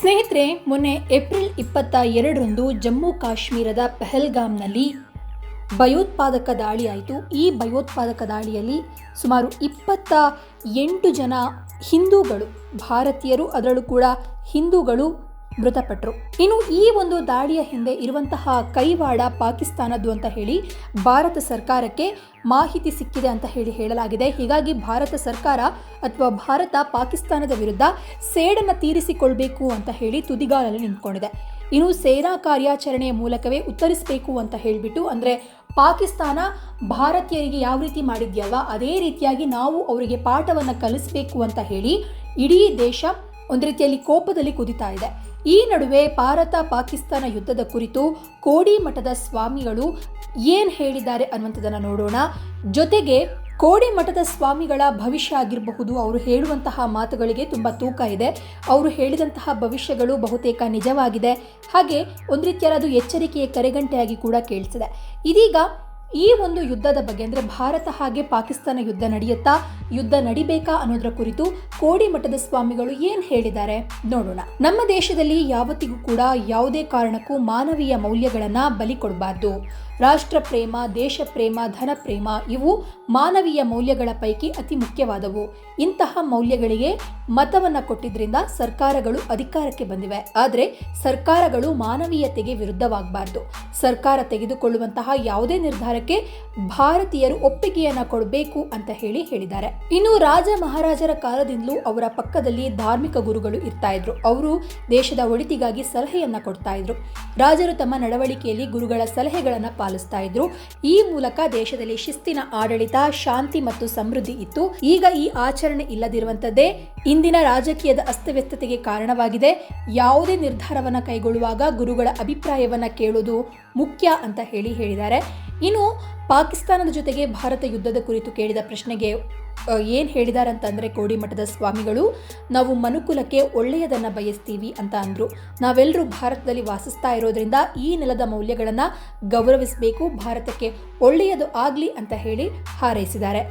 ಸ್ನೇಹಿತರೆ, ಮೊನ್ನೆ ಏಪ್ರಿಲ್ ಇಪ್ಪತ್ತ ಎರಡರಂದು ಜಮ್ಮು ಕಾಶ್ಮೀರದ ಪೆಹಲ್ಗಾಮ್ನಲ್ಲಿ ಭಯೋತ್ಪಾದಕ ದಾಳಿ ಆಯಿತು. ಈ ಭಯೋತ್ಪಾದಕ ದಾಳಿಯಲ್ಲಿ ಸುಮಾರು ಇಪ್ಪತ್ತ ಎಂಟು ಜನ ಹಿಂದೂಗಳು, ಭಾರತೀಯರು, ಅದರಲ್ಲೂ ಕೂಡ ಹಿಂದೂಗಳು ಮೃತಪಟ್ಟರು ಇನ್ನು ಈ ಒಂದು ದಾಳಿಯ ಹಿಂದೆ ಇರುವಂತಹ ಕೈವಾಡ ಪಾಕಿಸ್ತಾನದ್ದು ಅಂತ ಹೇಳಿ ಭಾರತ ಸರ್ಕಾರಕ್ಕೆ ಮಾಹಿತಿ ಸಿಕ್ಕಿದೆ ಅಂತ ಹೇಳಿ ಹೇಳಲಾಗಿದೆ. ಹೀಗಾಗಿ ಭಾರತ ಸರ್ಕಾರ ಅಥವಾ ಭಾರತ ಪಾಕಿಸ್ತಾನದ ವಿರುದ್ಧ ಸೇಡನ್ನು ತೀರಿಸಿಕೊಳ್ಬೇಕು ಅಂತ ಹೇಳಿ ತುದಿಗಾಲಲ್ಲಿ ನಿಂತ್ಕೊಂಡಿದೆ. ಇನ್ನು ಸೇನಾ ಕಾರ್ಯಾಚರಣೆಯ ಮೂಲಕವೇ ಉತ್ತರಿಸಬೇಕು ಅಂತ ಹೇಳಿಬಿಟ್ಟು ಅಂದರೆ ಪಾಕಿಸ್ತಾನ ಭಾರತೀಯರಿಗೆ ಯಾವ ರೀತಿ ಮಾಡಿದ್ಯಲ್ವಾ? ಅದೇ ರೀತಿಯಾಗಿ ನಾವು ಅವರಿಗೆ ಪಾಠವನ್ನು ಕಲಿಸಬೇಕು ಅಂತ ಹೇಳಿ ಇಡೀ ದೇಶ ಒಂದು ರೀತಿಯಲ್ಲಿ ಕೋಪದಲ್ಲಿ ಕುದಿತಾ ಇದೆ. ಈ ನಡುವೆ ಭಾರತ ಪಾಕಿಸ್ತಾನ ಯುದ್ಧದ ಕುರಿತು ಕೋಡಿ ಮಠದ ಸ್ವಾಮಿಗಳು ಏನು ಹೇಳಿದ್ದಾರೆ ಅನ್ನುವಂಥದ್ದನ್ನು ನೋಡೋಣ. ಜೊತೆಗೆ ಕೋಡಿ ಮಠದ ಸ್ವಾಮಿಗಳ ಭವಿಷ್ಯ ಆಗಿರಬಹುದು, ಅವರು ಹೇಳುವಂತಹ ಮಾತುಗಳಿಗೆ ತುಂಬ ತೂಕ ಇದೆ. ಅವರು ಹೇಳಿದಂತಹ ಭವಿಷ್ಯಗಳು ಬಹುತೇಕ ನಿಜವಾಗಿದೆ. ಹಾಗೆ ಒಂದು ರೀತಿಯಾದ ಅದು ಎಚ್ಚರಿಕೆಯ ಕರೆಗಂಟೆಯಾಗಿ ಕೂಡ ಕೇಳಿಸಿದೆ. ಇದೀಗ ಈ ಒಂದು ಯುದ್ಧದ ಬಗ್ಗೆ ಅಂದರೆ ಭಾರತ ಹಾಗೆ ಪಾಕಿಸ್ತಾನ ಯುದ್ಧ ನಡೆಯುತ್ತಾ, ಯುದ್ಧ ನಡಿಬೇಕಾ ಅನ್ನೋದರ ಕುರಿತು ಕೋಡಿ ಮಠದ ಸ್ವಾಮಿಗಳು ಏನು ಹೇಳಿದ್ದಾರೆ ನೋಡೋಣ. ನಮ್ಮ ದೇಶದಲ್ಲಿ ಯಾವತ್ತಿಗೂ ಕೂಡ ಯಾವುದೇ ಕಾರಣಕ್ಕೂ ಮಾನವೀಯ ಮೌಲ್ಯಗಳನ್ನು ಬಲಿ ಕೊಡಬಾರ್ದು. ರಾಷ್ಟ್ರ ಪ್ರೇಮ ದೇಶ ಪ್ರೇಮ ಧನ ಪ್ರೇಮ ಇವು ಮಾನವೀಯ ಮೌಲ್ಯಗಳ ಪೈಕಿ ಅತಿ ಮುಖ್ಯವಾದವು. ಇಂತಹ ಮೌಲ್ಯಗಳಿಗೆ ಮತವನ್ನು ಕೊಟ್ಟಿದ್ದರಿಂದ ಸರ್ಕಾರಗಳು ಅಧಿಕಾರಕ್ಕೆ ಬಂದಿವೆ. ಆದರೆ ಸರ್ಕಾರಗಳು ಮಾನವೀಯತೆಗೆ ವಿರುದ್ಧವಾಗಬಾರ್ದು. ಸರ್ಕಾರ ತೆಗೆದುಕೊಳ್ಳುವಂತಹ ಯಾವುದೇ ನಿರ್ಧಾರಕ್ಕೆ ಭಾರತೀಯರು ಒಪ್ಪಿಗೆಯನ್ನ ಕೊಡಬೇಕು ಅಂತ ಹೇಳಿ ಹೇಳಿದ್ದಾರೆ. ಇನ್ನು ರಾಜ ಮಹಾರಾಜರ ಕಾಲದಿಂದಲೂ ಅವರ ಪಕ್ಕದಲ್ಲಿ ಧಾರ್ಮಿಕ ಗುರುಗಳು ಇರ್ತಾ ಇದ್ರು. ಅವರು ದೇಶದ ಒಳಿತಿಗಾಗಿ ಸಲಹೆಯನ್ನ ಕೊಡ್ತಾ ಇದ್ರು. ರಾಜರು ತಮ್ಮ ನಡವಳಿಕೆಯಲ್ಲಿ ಗುರುಗಳ ಸಲಹೆಗಳನ್ನ ಪಾಲಿಸ್ತಾ ಇದ್ರು. ಈ ಮೂಲಕ ದೇಶದಲ್ಲಿ ಶಿಸ್ತಿನ ಆಡಳಿತ, ಶಾಂತಿ ಮತ್ತು ಸಮೃದ್ಧಿ ಇತ್ತು. ಈಗ ಈ ಆಚರಣೆ ಇಲ್ಲದಿರುವಂತದ್ದೇ ಇಂದಿನ ರಾಜಕೀಯದ ಅಸ್ತವ್ಯಸ್ತತೆಗೆ ಕಾರಣವಾಗಿದೆ. ಯಾವುದೇ ನಿರ್ಧಾರವನ್ನ ಕೈಗೊಳ್ಳುವಾಗ ಗುರುಗಳ ಅಭಿಪ್ರಾಯವನ್ನ ಕೇಳೋದು ಮುಖ್ಯ ಅಂತ ಹೇಳಿ ಹೇಳಿದ್ದಾರೆ. ಇನ್ನು ಪಾಕಿಸ್ತಾನದ ಜೊತೆಗೆ ಭಾರತ ಯುದ್ಧದ ಕುರಿತು ಕೇಳಿದ ಪ್ರಶ್ನೆಗೆ ಏನು ಹೇಳಿದ್ದಾರೆ ಅಂತಂದರೆ ಕೋಡಿಮಠದ ಸ್ವಾಮಿಗಳು, ನಾವು ಮನುಕುಲಕ್ಕೆ ಒಳ್ಳೆಯದನ್ನು ಬಯಸ್ತೀವಿ ಅಂತ ಅಂದರು. ನಾವೆಲ್ಲರೂ ಭಾರತದಲ್ಲಿ ವಾಸಿಸ್ತಾ ಇರೋದ್ರಿಂದ ಈ ನೆಲದ ಮೌಲ್ಯಗಳನ್ನು ಗೌರವಿಸಬೇಕು, ಭಾರತಕ್ಕೆ ಒಳ್ಳೆಯದು ಆಗಲಿ ಅಂತ ಹೇಳಿ ಹಾರೈಸಿದ್ದಾರೆ.